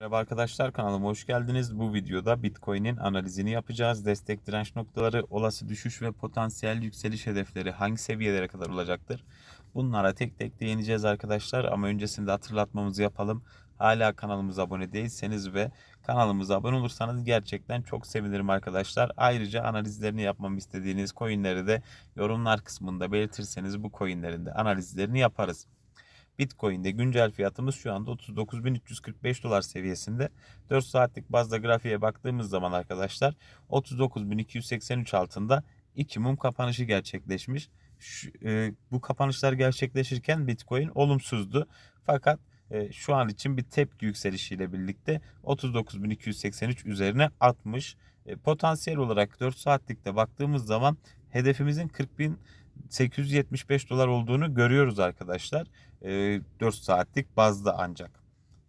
Merhaba arkadaşlar kanalıma hoş geldiniz. Bu videoda Bitcoin'in analizini yapacağız. Destek direnç noktaları, olası düşüş ve potansiyel yükseliş hedefleri hangi seviyelere kadar olacaktır? Bunlara tek tek değineceğiz arkadaşlar ama öncesinde hatırlatmamızı yapalım. Hala kanalımıza abone değilseniz ve kanalımıza abone olursanız gerçekten çok sevinirim arkadaşlar. Ayrıca analizlerini yapmamı istediğiniz coinleri de yorumlar kısmında belirtirseniz bu coinlerin de analizlerini yaparız. Bitcoin'de güncel fiyatımız şu anda 39.345 dolar seviyesinde. 4 saatlik bazda grafiğe baktığımız zaman arkadaşlar 39.283 altında iki mum kapanışı gerçekleşmiş. Şu, e, bu kapanışlar gerçekleşirken Bitcoin olumsuzdu. Fakat e, şu an için bir tepki yükselişiyle birlikte 39.283 üzerine atmış. E, potansiyel olarak 4 saatlikte baktığımız zaman hedefimizin 40.875 dolar olduğunu görüyoruz arkadaşlar. 4 saatlik bazda ancak.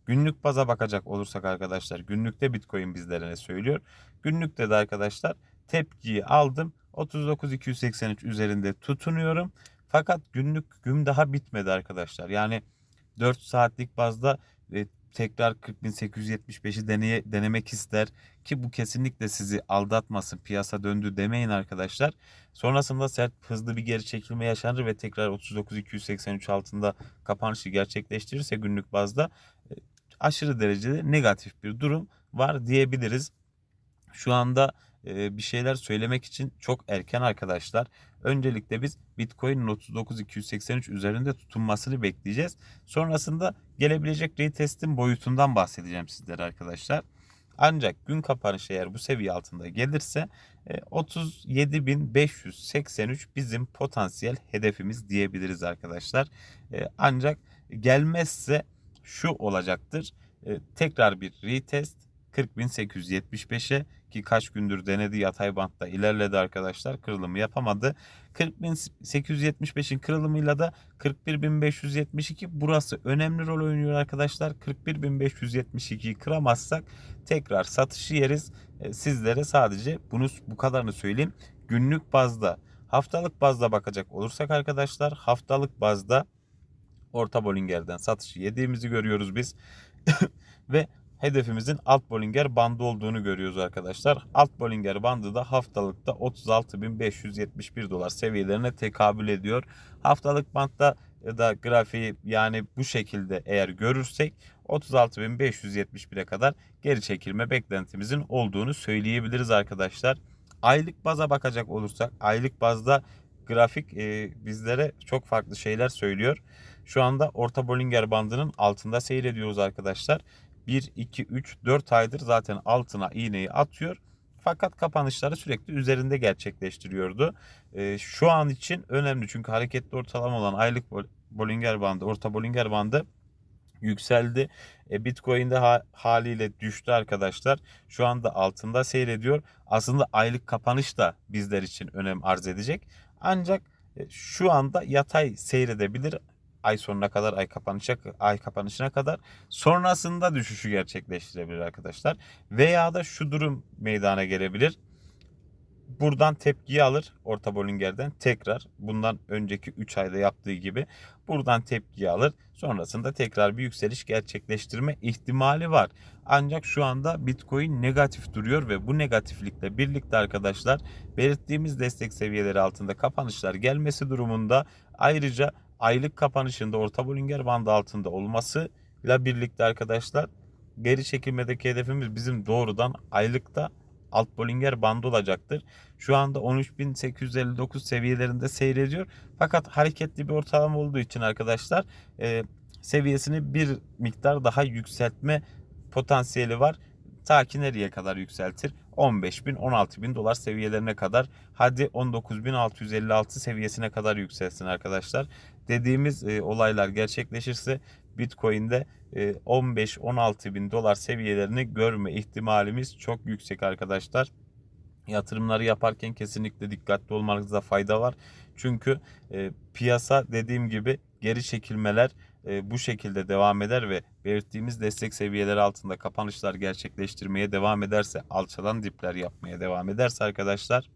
Günlük baza bakacak olursak arkadaşlar günlükte Bitcoin bizlere ne söylüyor? Günlükte de arkadaşlar tepkiyi aldım. 39.283 üzerinde tutunuyorum. Fakat günlük gün daha bitmedi arkadaşlar. Yani 4 saatlik bazda e, tekrar 40.875'i deneye, denemek ister ki bu kesinlikle sizi aldatmasın piyasa döndü demeyin arkadaşlar. Sonrasında sert hızlı bir geri çekilme yaşanır ve tekrar 39.283 altında kapanışı gerçekleştirirse günlük bazda e, aşırı derecede negatif bir durum var diyebiliriz. Şu anda bir şeyler söylemek için çok erken arkadaşlar. Öncelikle biz Bitcoin'in 39.283 üzerinde tutunmasını bekleyeceğiz. Sonrasında gelebilecek retestin boyutundan bahsedeceğim sizlere arkadaşlar. Ancak gün kapanışı eğer bu seviye altında gelirse 37.583 bizim potansiyel hedefimiz diyebiliriz arkadaşlar. Ancak gelmezse şu olacaktır. Tekrar bir retest 40.875'e ki kaç gündür denedi yatay bantta ilerledi arkadaşlar kırılımı yapamadı. 40.875'in kırılımıyla da 41.572 burası önemli rol oynuyor arkadaşlar. 41.572'yi kıramazsak tekrar satışı yeriz. E, sizlere sadece bunu bu kadarını söyleyeyim. Günlük bazda haftalık bazda bakacak olursak arkadaşlar haftalık bazda orta Bollinger'den satışı yediğimizi görüyoruz biz. Ve hedefimizin alt Bollinger bandı olduğunu görüyoruz arkadaşlar. Alt Bollinger bandı da haftalıkta 36.571 dolar seviyelerine tekabül ediyor. Haftalık bantta da grafiği yani bu şekilde eğer görürsek 36.571'e kadar geri çekilme beklentimizin olduğunu söyleyebiliriz arkadaşlar. Aylık baza bakacak olursak aylık bazda grafik e, bizlere çok farklı şeyler söylüyor. Şu anda orta Bollinger bandının altında seyrediyoruz arkadaşlar. 1, 2, 3, 4 aydır zaten altına iğneyi atıyor. Fakat kapanışları sürekli üzerinde gerçekleştiriyordu. E, şu an için önemli çünkü hareketli ortalama olan aylık Bollinger bandı, orta Bollinger bandı yükseldi. E, Bitcoin'de ha, haliyle düştü arkadaşlar. Şu anda altında seyrediyor. Aslında aylık kapanış da bizler için önem arz edecek. Ancak e, şu anda yatay seyredebilir ay sonuna kadar ay kapanışa ay kapanışına kadar sonrasında düşüşü gerçekleştirebilir arkadaşlar. Veya da şu durum meydana gelebilir. Buradan tepkiyi alır orta Bollinger'den tekrar bundan önceki 3 ayda yaptığı gibi buradan tepkiyi alır. Sonrasında tekrar bir yükseliş gerçekleştirme ihtimali var. Ancak şu anda Bitcoin negatif duruyor ve bu negatiflikle birlikte arkadaşlar belirttiğimiz destek seviyeleri altında kapanışlar gelmesi durumunda ayrıca aylık kapanışında orta Bollinger bandı altında olmasıyla birlikte arkadaşlar geri çekilmedeki hedefimiz bizim doğrudan aylıkta alt Bollinger bandı olacaktır. Şu anda 13.859 seviyelerinde seyrediyor. Fakat hareketli bir ortalama olduğu için arkadaşlar e, seviyesini bir miktar daha yükseltme potansiyeli var. Ta ki nereye kadar yükseltir? 15 bin 16 bin dolar seviyelerine kadar hadi 19.656 seviyesine kadar yükselsin arkadaşlar. Dediğimiz e, olaylar gerçekleşirse Bitcoin'de e, 15-16 bin dolar seviyelerini görme ihtimalimiz çok yüksek arkadaşlar. Yatırımları yaparken kesinlikle dikkatli olmanızda fayda var. Çünkü e, piyasa dediğim gibi geri çekilmeler e, bu şekilde devam eder ve belirttiğimiz destek seviyeleri altında kapanışlar gerçekleştirmeye devam ederse, alçalan dipler yapmaya devam ederse arkadaşlar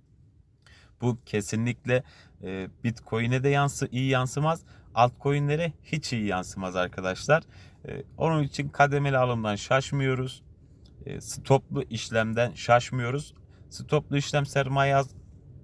bu kesinlikle e, Bitcoin'e de yansı iyi yansımaz. Altcoin'lere hiç iyi yansımaz arkadaşlar. E, onun için kademeli alımdan şaşmıyoruz. E, stoplu işlemden şaşmıyoruz. Stoplu işlem sermaye az-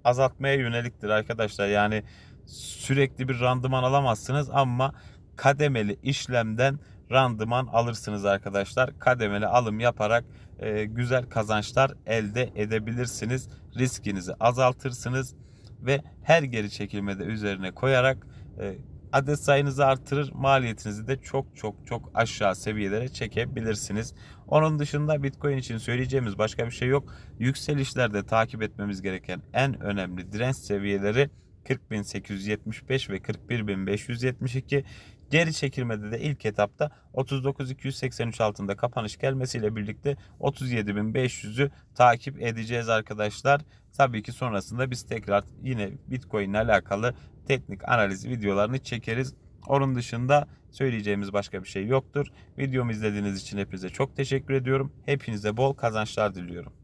azaltmaya yöneliktir arkadaşlar. Yani sürekli bir randıman alamazsınız ama kademeli işlemden randıman alırsınız arkadaşlar. Kademeli alım yaparak e, güzel kazançlar elde edebilirsiniz. Riskinizi azaltırsınız ve her geri çekilmede üzerine koyarak e, adet sayınızı artırır, maliyetinizi de çok çok çok aşağı seviyelere çekebilirsiniz. Onun dışında Bitcoin için söyleyeceğimiz başka bir şey yok. Yükselişlerde takip etmemiz gereken en önemli direnç seviyeleri 40.875 ve 41.572. Geri çekilmede de ilk etapta 39.283 altında kapanış gelmesiyle birlikte 37.500'ü takip edeceğiz arkadaşlar. Tabii ki sonrasında biz tekrar yine Bitcoin ile alakalı teknik analiz videolarını çekeriz. Onun dışında söyleyeceğimiz başka bir şey yoktur. Videomu izlediğiniz için hepinize çok teşekkür ediyorum. Hepinize bol kazançlar diliyorum.